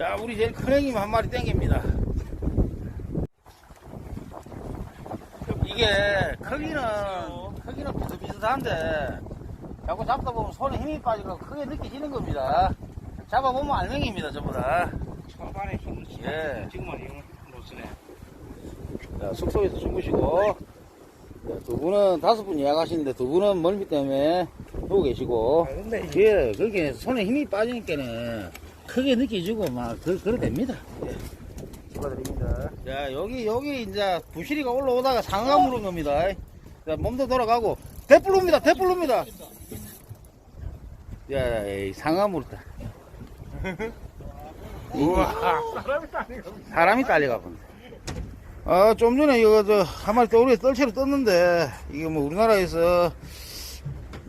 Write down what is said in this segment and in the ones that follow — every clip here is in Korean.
자, 우리 제일 큰 형님 한 마리 땡깁니다. 이게 크기는 크기는 비슷비슷한데 자꾸 잡다 보면 손에 힘이 빠지고 크게 느껴지는 겁니다. 잡아보면 알맹이입니다, 전부 다. 초반에 힘을 예. 지금은 힘을 못 쓰네. 자, 숙소에서 주무시고 자, 두 분은 다섯 분 예약하시는데 두 분은 멀미 때문에 누워 계시고 아, 근데 예, 그렇게 손에 힘이 빠지니까는 크게 느껴지고 막 그, 그래 됩니다. 예. 축하드립니다. 자, 여기 여기 이제 부시리가 올라오다가 물은 겁니다. 자, 몸도 돌아가고 대불로입니다. 대불로입니다. 야, 이 상어가 물었다. 우와, 사람이. 사람이 딸려가 본다. 아, 좀 전에 이거 저 한 마리 떠오르게 떨채로 떴는데 이거 뭐 우리나라에서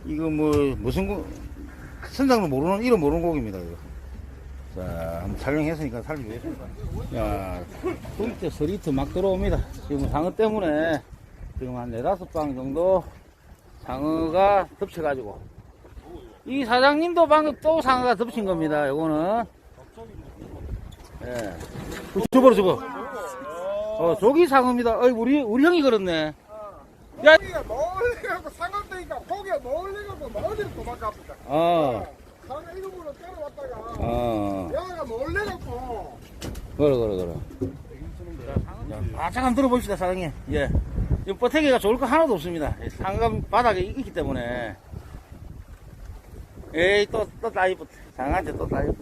이거 뭐 무슨 고 선장도 모르는 이름 모르는 곡입니다. 이거. 자, 한번 촬영했으니까 살려주겠습니다. 야, 꿀때 서리트 막 들어옵니다. 지금 상어 때문에 지금 한 네다섯 방 정도 상어가 덮쳐가지고 이 사장님도 방금 또 상어가 덮친 겁니다. 요거는 예. 저거 저거. 어, 저기 상어입니다. 어이, 우리, 우리 형이 걸었네. 야! 고기가 멀리 가고 상관되니까 고기가 멀리 가고 멀리로 도망갑니다. 어, 이름으로 따라왔다가 어. 여기가 멀리 가고 그래, 그래, 그래. 바짝 한번 들어봅시다, 사장님. 예. 이 뻗태기가 좋을 거 하나도 없습니다. 이 상가 바닥에 있기 때문에. 에이, 또, 또 따위 붙 상한테 또붙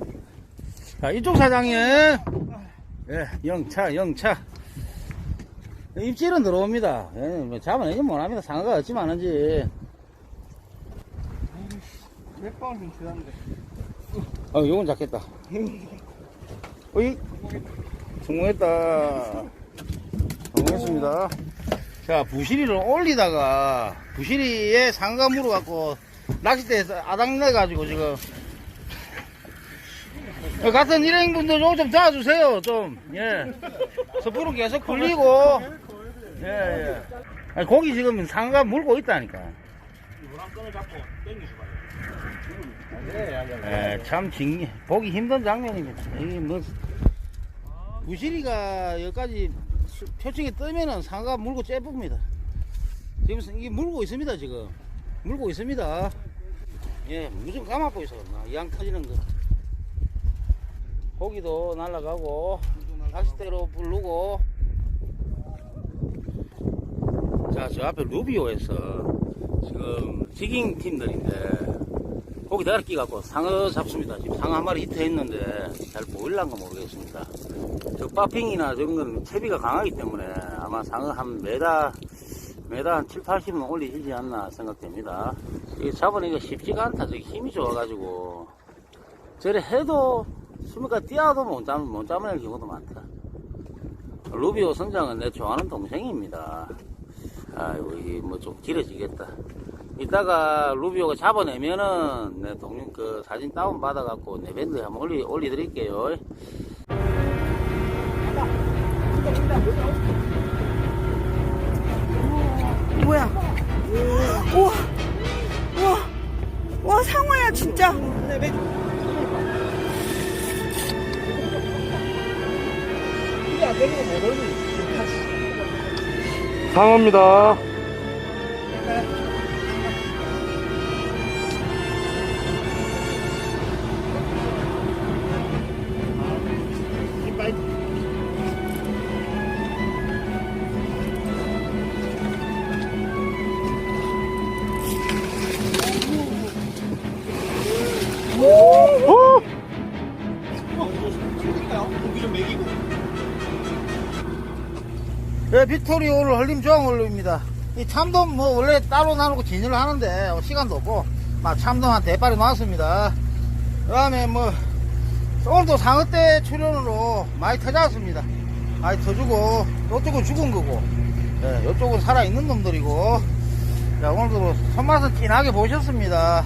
자, 이쪽 사장님. 예, 영차, 영차. 입질은 들어옵니다. 예, 뭐 잡아내지 못합니다. 상어가 어찌 많은지. 몇 방울 지났는데. 어, 요건 잡겠다. 어이, 성공했다. 성공했습니다. 자, 부시리를 올리다가, 부시리에 상가 물어갖고, 낚싯대에서 아닥내가지고 지금, 어, 같은 일행분들 좀, 좀 도와주세요, 좀. 예. 섣부로 계속 걸리고, 예, 예. 아니, 고기 지금 상가 물고 있다니까. 노란 끈을 잡고 당기시 봐요. 예, 참 징, 보기 힘든 장면입니다. 이게 뭐, 부시리가 여기까지 수- 표층에 뜨면은 상가 물고 째쁩니다. 지금 이게 물고 있습니다, 지금. 물고 있습니다. 예, 무슨 감아보 있어. 양 터지는 거. 고기도 날아가고, 낚싯대로 부르고. 자, 저 앞에 루비오에서 지금 지깅 팀들인데, 고기 대가리 끼갖고 상어 잡습니다. 지금 상어 한 마리 히트했는데 잘 보일란가 모르겠습니다. 저 빠핑이나 저런 건 채비가 강하기 때문에 아마 상어 한 메다 메다 한 7, 80은 올리지 않나 생각됩니다. 이게 잡아내기가 쉽지가 않다. 저기 힘이 좋아가지고 저래 해도 수미가 뛰어도 못, 잡, 못 잡아낼 경우도 많다. 루비오 선장은 내 좋아하는 동생입니다. 아이고, 이게 뭐 좀 길어지겠다. 이따가 루비오가 잡아내면은 내 동영 그 사진 다운 받아갖고 내 밴드에 한번 올리 올려드릴게요. 뭐야? 우와, 우와, 와 상어야 진짜. 상어입니다. 네, 빅토리 오늘 흘림 조항 올립니다. 이 참돔 뭐 원래 따로 나누고 진열을 하는데 어, 시간도 없고 막 참돔 한 대파리 나왔습니다. 그 다음에 뭐 오늘도 상어대 출연으로 많이 터졌습니다. 많이 터주고 이쪽은 죽은 거고 네, 이쪽은 살아있는 놈들이고 자 오늘도 손맛은 진하게 보셨습니다.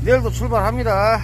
내일도 출발합니다.